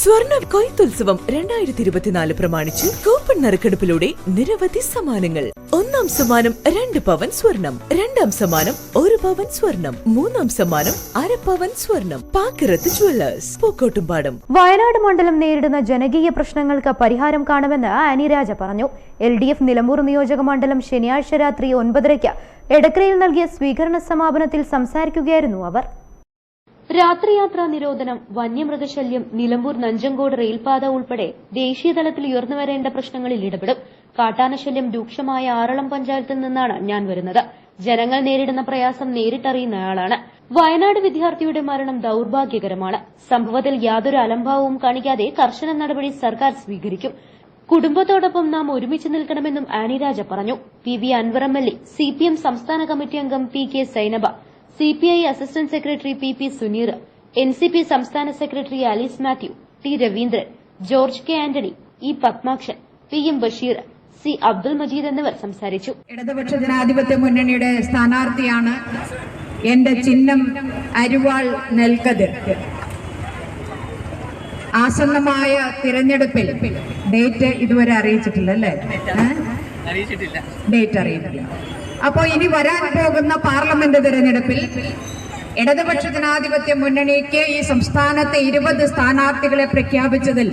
സ്വർണ കൊയ്ത്തുത്സവം രണ്ടായിരത്തി ഇരുപത്തിനാല് പ്രമാണിച്ച് കൂപ്പൺ നറുക്കെടുപ്പിലൂടെ നിരവധി സമ്മാനങ്ങൾ. ഒന്നാം സമ്മാനം രണ്ട് പവൻ സ്വർണം രണ്ടാം സമ്മാനം ഒരു പവൻ സ്വർണം മൂന്നാം സമ്മാനം അര പവൻ സ്വർണം. പാക്കിറത്ത് ജുവല്ലേഴ്സ് പൂക്കോട്ടുംപാടം. വയനാട് മണ്ഡലം നേരിടുന്ന ജനകീയ പ്രശ്നങ്ങൾക്ക് പരിഹാരം കാണുമെന്ന് ആനി രാജ പറഞ്ഞു. എൽ ഡി എഫ് നിലമ്പൂർ നിയോജക മണ്ഡലം ശനിയാഴ്ച രാത്രി ഒൻപതരയ്ക്ക് എടക്കരയിൽ നൽകിയ സ്വീകരണ സമാപനത്തിൽ സംസാരിക്കുകയായിരുന്നു അവർ. രാത്രിയാത്രാ നിരോധനം വന്യമൃഗശല്യം നിലമ്പൂർ നഞ്ചങ്കോട് റെയിൽപാത ഉൾപ്പെടെ ദേശീയതലത്തിൽ ഉയർന്നുവരേണ്ട പ്രശ്നങ്ങളിൽ ഇടപെടും. കാട്ടാനശല്യം രൂക്ഷമായ ആറളം പഞ്ചായത്തിൽ നിന്നാണ് ഞാൻ വരുന്നത്. ജനങ്ങൾ നേരിടുന്ന പ്രയാസം നേരിട്ടറിയുന്നയാളാണ് വയനാട് വിദ്യാർത്ഥിയുടെ മരണം ദൌർഭാഗ്യകരമാണ്. സംഭവത്തിൽ യാതൊരു അലംഭാവവും കാണിക്കാതെ കർശന നടപടി സർക്കാർ സ്വീകരിക്കും. കുടുംബത്തോടൊപ്പം നാം ഒരുമിച്ച് നിൽക്കണമെന്നും ആനിരാജ പറഞ്ഞു. P V Anvar M L A C P M സംസ്ഥാന കമ്മിറ്റി അംഗം P K Sainaba. C P I assistant secretary P P Suneer N C P സംസ്ഥാന secretary Alice Mathew T Raveendran George K Antony E Padmakshan P M Basheer C Abdul Majeed എന്നിവർ സംസാരിച്ചു. ഇടതുപക്ഷ ജനാധിപത്യ മുന്നണിയുടെ സ്ഥാനാർത്ഥിയാണ് എന്റെ ചിഹ്നം അരിവാൾ നെൽക്കതിർ. ആസന്നമായ തിരഞ്ഞെടുപ്പിൽ ഡേറ്റ് ഇതുവരെ അറിയിച്ചിട്ടില്ല അല്ലേ? ഡേറ്റ് അറിയിട്ടില്ല അപ്പോൾ ഇനി വരാൻ പോകുന്ന പാർലമെന്റ് തിരഞ്ഞെടുപ്പിൽ ഇടതുപക്ഷ ജനാധിപത്യ മുന്നണിക്ക് ഈ സംസ്ഥാനത്തെ ഇരുപത് സ്ഥാനാർത്ഥികളെ പ്രഖ്യാപിച്ചതിൽ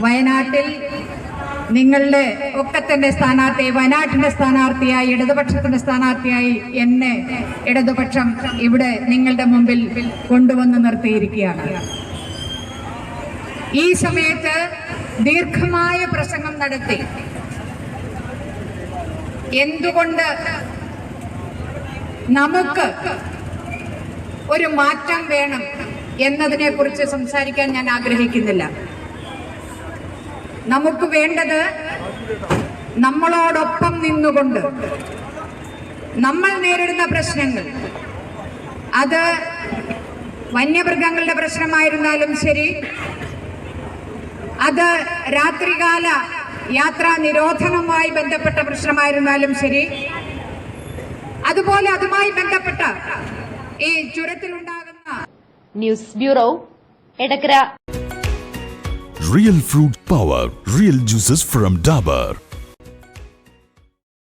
വയനാട്ടിൽ നിങ്ങളുടെ ഒക്കെ തന്നെ സ്ഥാനാർത്ഥി വയനാട്ടിന്റെ സ്ഥാനാർത്ഥിയായി ഇടതുപക്ഷത്തിന്റെ സ്ഥാനാർത്ഥിയായി എന്നെ ഇടതുപക്ഷം ഇവിടെ നിങ്ങളുടെ മുമ്പിൽ കൊണ്ടുവന്ന് നിർത്തിയിരിക്കുകയാണ്. ഈ സമയത്ത് ദീർഘമായ പ്രസംഗം നടത്തി എന്തുകൊണ്ട് നമുക്ക് ഒരു മാറ്റം വേണം എന്നതിനെ കുറിച്ച് സംസാരിക്കാൻ ഞാൻ ആഗ്രഹിക്കുന്നില്ല. നമുക്ക് വേണ്ടത് നമ്മളോടൊപ്പം നിന്നുകൊണ്ട് നമ്മൾ നേരിടുന്ന പ്രശ്നങ്ങൾ. അത് വന്യമൃഗങ്ങളുടെ പ്രശ്നമായിരുന്നാലും ശരി. അത് രാത്രികാല യാത്രാ നിരോധനവുമായി ബന്ധപ്പെട്ട പ്രശ്നമായിരുന്നാലും ശരി അതുപോലെ അതുമായി ബന്ധപ്പെട്ട ഈ ചുരത്തിലുണ്ടാകുന്ന news bureau Edakkara real fruit power real juices from Dabur.